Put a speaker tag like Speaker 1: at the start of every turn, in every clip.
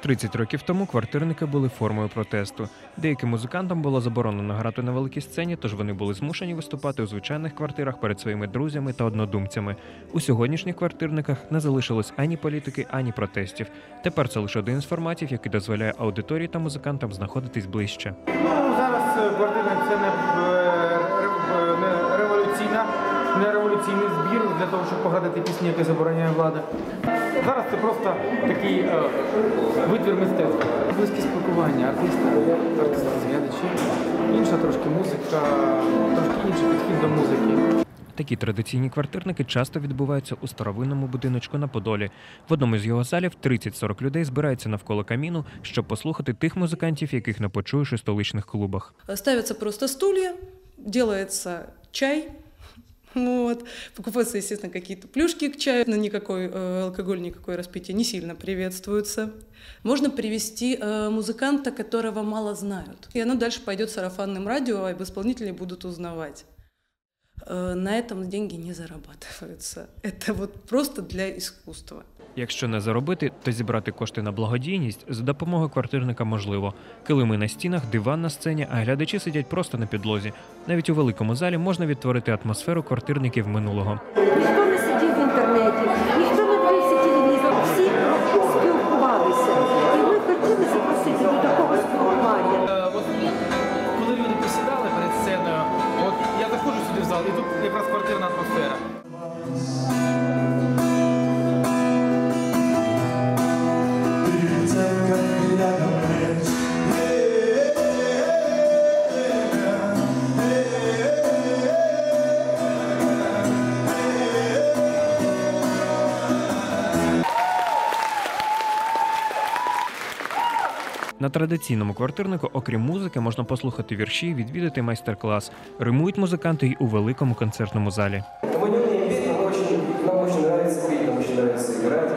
Speaker 1: 30 років тому квартирники були формою протесту. Деяким музикантам було заборонено грати на великій сцені, тож вони були змушені виступати у звичайних квартирах перед своїми друзями та однодумцями. У сьогоднішніх квартирниках не залишилось ані політики, ані протестів. Тепер це лише один з форматів, який дозволяє аудиторії та музикантам знаходитись ближче.
Speaker 2: Ну, зараз е, квартирник це не, не збір для того, щоб погадати пісні, які забороняє влада. Зараз це просто такий е, витвір мистецтва. Близьке спілкування, артисти, артисти глядачі, інша трошки музика, трошки інший підхід до музики.
Speaker 1: Такі традиційні квартирники часто відбуваються у старовинному будиночку на Подолі. В одному з його залів 30-40 людей збираються навколо каміну, щоб послухати тих музикантів, яких не почуєш у столичних клубах.
Speaker 3: Ставятся просто стулья, делается чай, вот. Покупаются, естественно, какие-то плюшки к чаю, но никакой э, алкоголь, никакое распитие не сильно приветствуется. Можно привести э, музыканта, которого мало знают. И оно дальше пойдет сарафанным радио, а об исполнителе будут узнавать. Э, на этом деньги не зарабатываются. Это вот просто для искусства.
Speaker 1: Якщо не заробити, то зібрати кошти на благодійність за допомогою квартирника можливо. Килими на стінах, диван на сцені, а глядачі сидять просто на підлозі. Навіть у великому залі можна відтворити атмосферу квартирників минулого.
Speaker 4: Ніхто не сидів в інтернеті, ніхто не дивився телевізор, всі спілкувалися. І ми хотіли запросити до такого спілкування.
Speaker 2: Е, От коли люди посідали перед сценою, от я заходжу сюди в зал, і тут якраз квартирна атмосфера.
Speaker 1: На традиційному квартирнику, окрім музики, можна послухати вірші, відвідати майстер-клас. Римують музиканти й у великому концертному залі.
Speaker 5: Мы не умеем петь, но мы очень, нам очень нравится петь, нам очень нравится играть,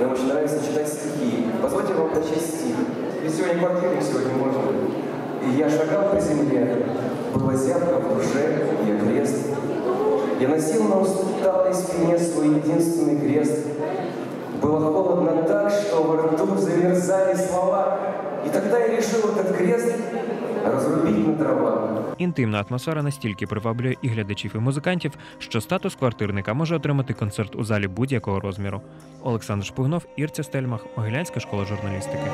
Speaker 5: нам очень нравится читать стихи. Позвольте вам прочесть стих. Ведь сегодня квартирник, сегодня можно. И я шагал по земле, была зябка в душе, я крест. Я носил на усталой спине свой единственный крест. Было холодно так, что во рту замерзали слова. И тогда я решил этот крест разрубить на дровах.
Speaker 1: Інтимна атмосфера настільки приваблює і глядачів, і музикантів, що статус квартирника може отримати концерт у залі будь-якого розміру. Олександр Шпугнов, Ірця Стельмах, Могилянська школа журналістики.